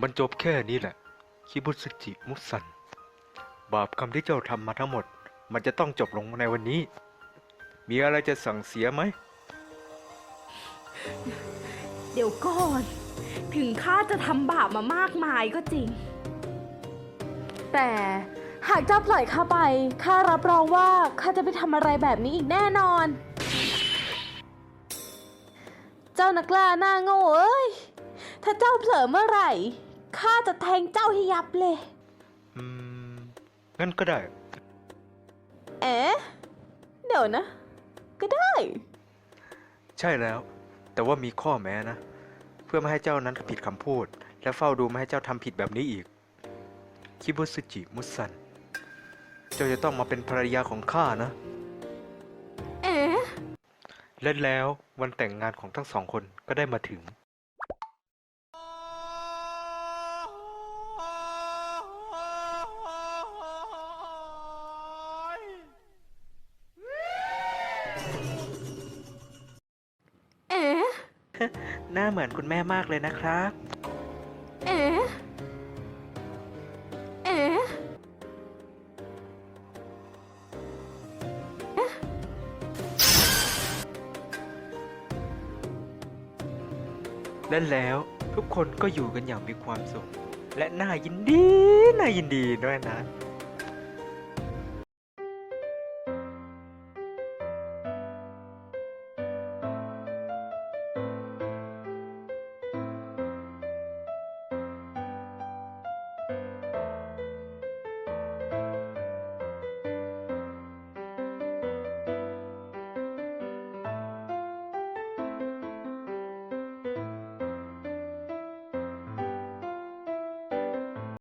มันจบแค่นี้แหละ คิบุสึจิมุสัน บาปกรรมที่เจ้าทำมาทั้งหมด มันจะต้องจบลงในวันนี้ มีอะไรจะสั่งเสียไหม เดี๋ยวก่อน ถึงข้าจะทำบาปมามากมายก็จริง แต่หากเจ้าปล่อยข้าไปข้ารับรองว่าข้าจะไม่ทำอะไรแบบนี้อีกแน่นอน เจ้านักล่าหน้าโง่เอ้ย ถ้าเจ้าเผลอเมื่อไหร่ ข้าจะแทงเจ้าให้ยับเลย อืม งั้นก็ได้ เอ๊ะเดี๋ยวนะ ก็ได้ ใช่แล้ว แต่ว่ามีข้อแม้นะ เพื่อไม่ให้เจ้านั้นผิดคำพูด และเฝ้าดูไม่ให้เจ้าทำผิดแบบนี้อีก คิบุสึจิมุสัน เจ้าจะต้องมาเป็นภรรยาของข้านะเอ๊ะและแล้ววันแต่งงานของทั้งสองคนก็ได้มาถึง หน้าเหมือนคุณแม่มากเลยนะครับ เอ๊ะเอ๊ะและแล้วทุกคนก็อยู่กันอย่างมีความสุข และน่ายินดี น่ายินดีด้วยนะ